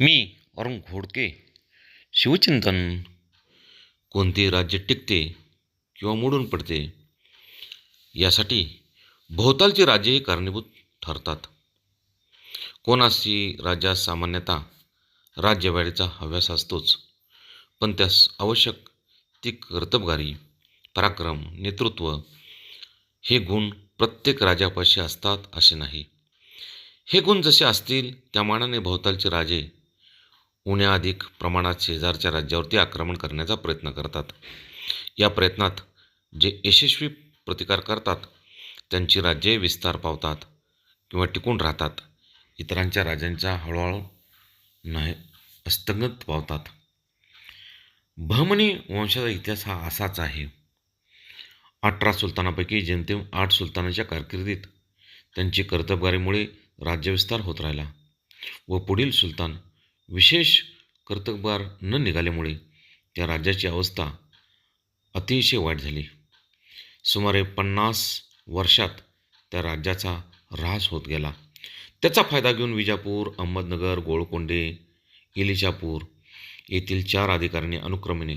मी अरुण घोडके शिवचिंतन. कोणते राज्य टिकते किंवा मोडून पडते यासाठी भोवतालची राज्ये कारणीभूत ठरतात. कोणाशी राज्यात सामान्यतः राज्यवाढीचा हव्यास असतोच पण त्यास आवश्यक ती कर्तबगारी पराक्रम नेतृत्व हे गुण प्रत्येक राजापाशी असतात असे नाही. हे गुण जसे असतील त्या मानाने भोवतालचे राजे उण्याधिक प्रमाणात शेजारच्या राज्यावरती आक्रमण करण्याचा प्रयत्न करतात. या प्रयत्नात जे यशस्वी प्रतिकार करतात त्यांची राज्ये विस्तार पावतात किंवा टिकून राहतात. इतरांच्या राजांच्या हळूहळू नाही अस्तंगत पावतात. बहमनी वंशाचा इतिहास हा असाच आहे. अठरा सुलतानापैकी जेमतेम आठ सुलतानाच्या कारकिर्दीत त्यांची कर्तबगारीमुळे राज्यविस्तार होत राहिला व पुढील सुलतान विशेष कर्तबगार न निघाल्यामुळे त्या राज्याची अवस्था अतिशय वाईट झाली. सुमारे पन्नास वर्षात त्या राज्याचा ऱ्हास होत गेला. त्याचा फायदा घेऊन विजापूर अहमदनगर गोळकोंडे इलिशापूर येथील चार अधिकाऱ्यांनी अनुक्रमेने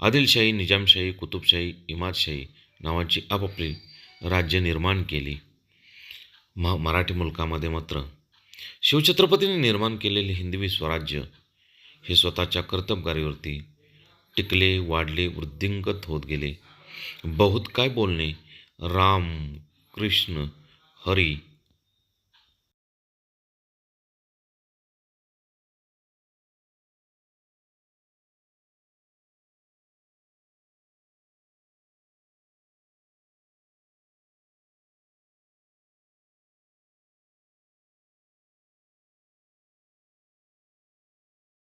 आदिलशाही निजामशाही कुतुबशाही इमादशाही नावाची आपापली राज्य निर्माण केली. म मराठी मुलकामध्ये मात्र शिवछत्रपतींनी निर्माण केलेले हिंदवी स्वराज्य हे स्वतःच्या कर्तबगारीवरती टिकले वाढले वृद्धिंगत होत गेले. बहुत काय बोलणे? राम कृष्ण हरी